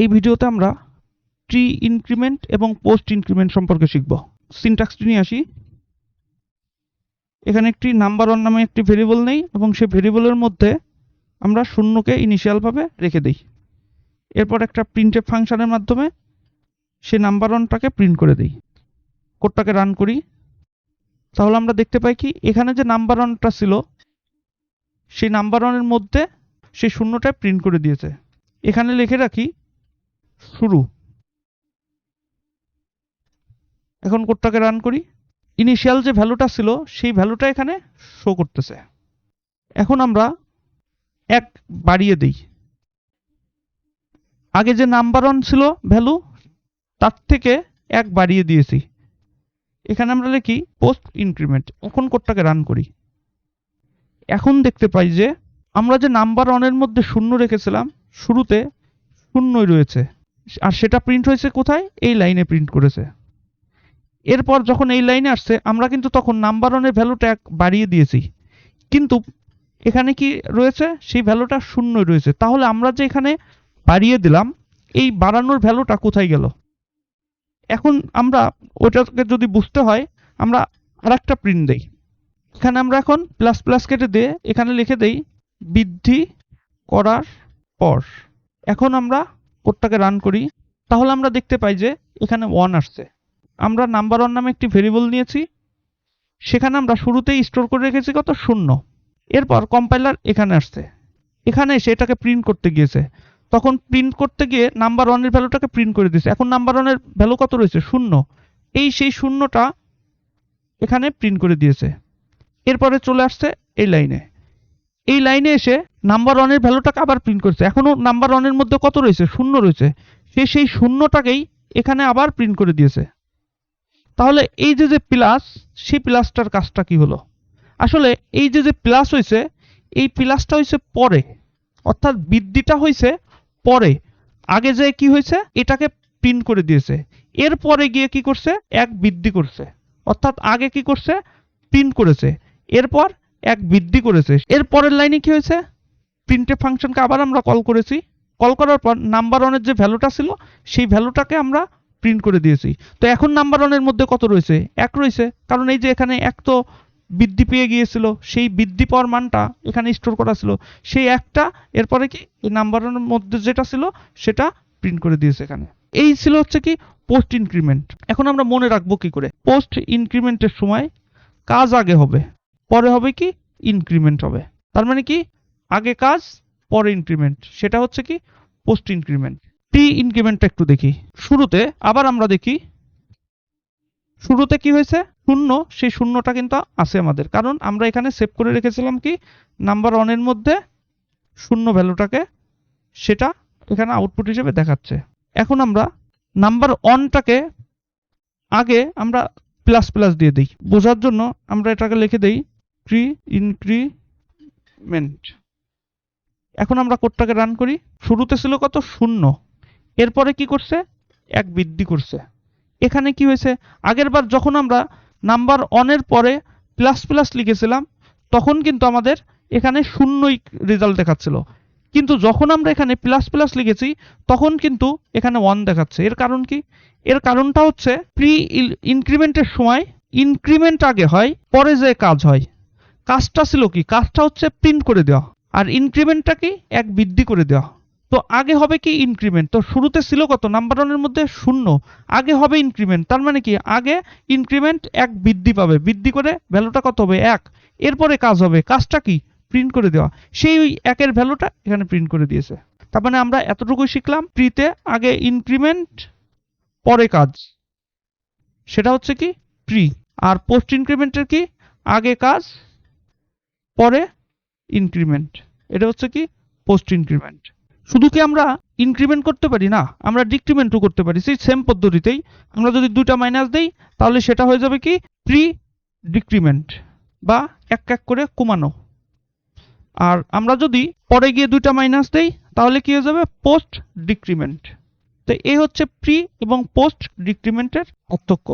এই ভিডিওতে আমরা ট্রি ইনক্রিমেন্ট এবং পোস্ট ইনক্রিমেন্ট সম্পর্কে শিখব। সিনট্যাক্সটি নিয়ে আসি। এখানে একটি নাম্বার ওয়ান নামে একটি ভেরিয়েবল নেই এবং সেই ভেরিয়েবলের মধ্যে আমরা শূন্যকে ইনিশিয়ালভাবে রেখে দিই। এরপর একটা প্রিন্টের ফাংশনের মাধ্যমে সে নাম্বার ওয়ানটাকে প্রিন্ট করে দিই। কোডটাকে রান করি। তাহলে আমরা দেখতে পাই কি, এখানে যে নাম্বার ওয়ানটা ছিল, সেই নাম্বার ওয়ানের মধ্যে সেই শূন্যটায় প্রিন্ট করে দিয়েছে। এখানে লিখে রাখি শুরু। এখন কোডটাকে রান করি। ইনিশিয়াল যে ভ্যালুটা ছিল, সেই ভ্যালুটা এখানে শো করতেছে। এখন আমরা এক বাড়িয়ে দিই। আগে যে নাম্বার ওয়ান ছিল ভ্যালু তার থেকে এক বাড়িয়ে দিয়েছি। এখানে আমরা লিখি পোস্ট ইনক্রিমেন্ট এখন কোডটাকে রান করি। এখন দেখতে পাই যে, আমরা যে নাম্বার ওয়ানের মধ্যে শূন্য রেখেছিলাম, শুরুতে শূন্যই রয়েছে। আর সেটা প্রিন্ট হয়েছে কোথায়? এই লাইনে প্রিন্ট করেছে। এরপর যখন এই লাইনে আসছে, আমরা কিন্তু তখন নাম্বার ওয়ানের ভ্যালুটা এক বাড়িয়ে দিয়েছি। কিন্তু এখানে কি রয়েছে? সেই ভ্যালুটা শূন্যই রয়েছে। তাহলে আমরা যে এখানে বাড়িয়ে দিলাম, এই বাড়ানোর ভ্যালুটা কোথায় গেল? এখন আমরা ওটাকে যদি বুঝতে হয়, আমরা আর একটা প্রিন্ট দেই। এখানে আমরা এখন প্লাস প্লাস কেটে দিয়ে এখানে লিখে দেই, বৃদ্ধি করার পর। এখন আমরা কোডটাকে রান করি, তাহলে আমরা দেখতে পাই যে এখানে ওয়ান আসছে। আমরা নাম্বার ওয়ান নামে একটি ভেরিয়েবল নিয়েছি, সেখানে আমরা শুরুতেই স্টোর করে রেখেছি কত? শূন্য। এরপর কম্পাইলার এখানে আসছে। এখানে এসে এটাকে প্রিন্ট করতে গিয়েছে। তখন প্রিন্ট করতে গিয়ে নাম্বার ওয়ানের ভ্যালুটাকে প্রিন্ট করে দিয়েছে। এখন নাম্বার ওয়ানের ভ্যালু কত রয়েছে? শূন্য। এই সেই শূন্যটা এখানে প্রিন্ট করে দিয়েছে। এরপরে চলে আসছে এই লাইনে এই লাইনে এসে নাম্বার ওয়ানের ভ্যালুটাকে আবার প্রিন্ট করছে। এখনও নাম্বার ওয়ানের মধ্যে কত রয়েছে? শূন্য রয়েছে। সে সেই শূন্যটাকেই এখানে আবার প্রিন্ট করে দিয়েছে। তাহলে এই যে যে প্লাস সেই প্লাসটার কাজটা কি হলো? আসলে এই যে যে প্লাস হয়েছে, এই প্লাসটা হয়েছে পরে। অর্থাৎ বৃদ্ধিটা হয়েছে পরে। আগে যে কি হয়েছে? এটাকে প্রিন্ট করে দিয়েছে। এরপরে গিয়ে কি করছে? এক বৃদ্ধি করছে। অর্থাৎ আগে কি করছে? প্রিন্ট করেছে। এরপর এক বৃদ্ধি করেছে। এর পরের লাইনে কি হয়েছে? প্রিন্টে ফাংশনকে আবার আমরা কল করেছি। কল করার পর নাম্বার ওয়ানের যে ভ্যালুটা ছিল, সেই ভ্যালুটাকে আমরা প্রিন্ট করে দিয়েছি। তো এখন নাম্বার ওয়ানের মধ্যে কত রয়েছে? এক রয়েছে। কারণ এই যে এখানে এক তো বৃদ্ধি পেয়ে গিয়েছিল, সেই বৃদ্ধি পাওয়ার মানটা এখানে স্টোর করা ছিল। সেই একটা এরপরে কি এই নাম্বার ওয়ানের মধ্যে যেটা ছিল, সেটা প্রিন্ট করে দিয়েছে এখানে। এই ছিল হচ্ছে কি পোস্ট ইনক্রিমেন্ট এখন আমরা মনে রাখব কি করে? পোস্ট ইনক্রিমেন্টের সময় কাজ আগে হবে। পরে হবে কি ইনক্রিমেন্ট হবে। তার মানে কি আগে কাজ, পরে ইনক্রিমেন্ট সেটা হচ্ছে কি পোস্ট ইনক্রিমেন্ট প্রি ইনক্রিমেন্টটা একটু দেখি। শুরুতে আবার আমরা দেখি, শুরুতে কি হয়েছে? শূন্য, সেই শূন্যটা কিন্তু আছে আমাদের। কারণ আমরা এখানে সেভ করে রেখেছিলাম কি নাম্বার ওয়ানের মধ্যে শূন্য ভ্যালুটাকে সেটা এখানে আউটপুট হিসেবে দেখাচ্ছে। এখন আমরা নাম্বার ওয়ানটাকে আগে আমরা প্লাস প্লাস দিয়ে দিই। বোঝার জন্য আমরা এটাকে লিখে দেই প্রি ইনক্রিমেন্ট এখন আমরা কোডটাকে রান করি। শুরুতে ছিল কত? শূন্য। এরপরে কি করছে? এক বৃদ্ধি করছে। এখানে কি হয়েছে? আগের বার যখন আমরা নাম্বার অনের পরে প্লাস প্লাস লিখেছিলাম, তখন কিন্তু আমাদের এখানে শূন্যই রেজাল্ট দেখাচ্ছিল। কিন্তু যখন আমরা এখানে প্লাস প্লাস লিখেছি, তখন কিন্তু এখানে ওয়ান দেখাচ্ছে। এর কারণ কি? এর কারণটা হচ্ছে প্রি ইনক্রিমেন্টের সময় ইনক্রিমেন্ট আগে হয়, পরে যে কাজ হয়। কাজটা ছিল কি? কাজটা হচ্ছে প্রিন্ট করে দেওয়া। আর ইনক্রিমেন্টটা কি? এক বৃদ্ধি করে দেওয়া। তো আগে হবে কি ইনক্রিমেন্ট তো শুরুতে ছিল কত? নাম্বার ওয়ানের মধ্যে শূন্য। আগে হবে ইনক্রিমেন্ট তার মানে কি? আগে ইনক্রিমেন্ট এক বৃদ্ধি পাবে। বৃদ্ধি করে ভ্যালুটা কত হবে? এক। এরপরে কাজ হবে। কাজটা কি? প্রিন্ট করে দেওয়া। সেই ওই একের ভ্যালুটা এখানে প্রিন্ট করে দিয়েছে। তার মানে আমরা এতটুকুই শিখলাম। প্রিতে আগে ইনক্রিমেন্ট পরে কাজ। সেটা হচ্ছে কি? প্রি আর পোস্ট ইনক্রিমেন্টের কি? আগে কাজ পরে ইনক্রিমেন্ট এটা হচ্ছে কি পোস্ট ইনক্রিমেন্ট শুধু কি আমরা ইনক্রিমেন্ট করতে পারি না, আমরা ডিক্রিমেন্টও করতে পারি। সেই সেম পদ্ধতিতেই আমরা যদি দুইটা মাইনাস দেই, তাহলে সেটা হয়ে যাবে কি প্রি ডিক্রিমেন্ট বা এক এক করে কমানো। আর আমরা যদি পরে গিয়ে দুইটা মাইনাস দেই, তাহলে কি হয়ে যাবে? পোস্ট ডিক্রিমেন্ট তো এই হচ্ছে প্রি এবং পোস্ট ডিক্রিমেন্টের পার্থক্য।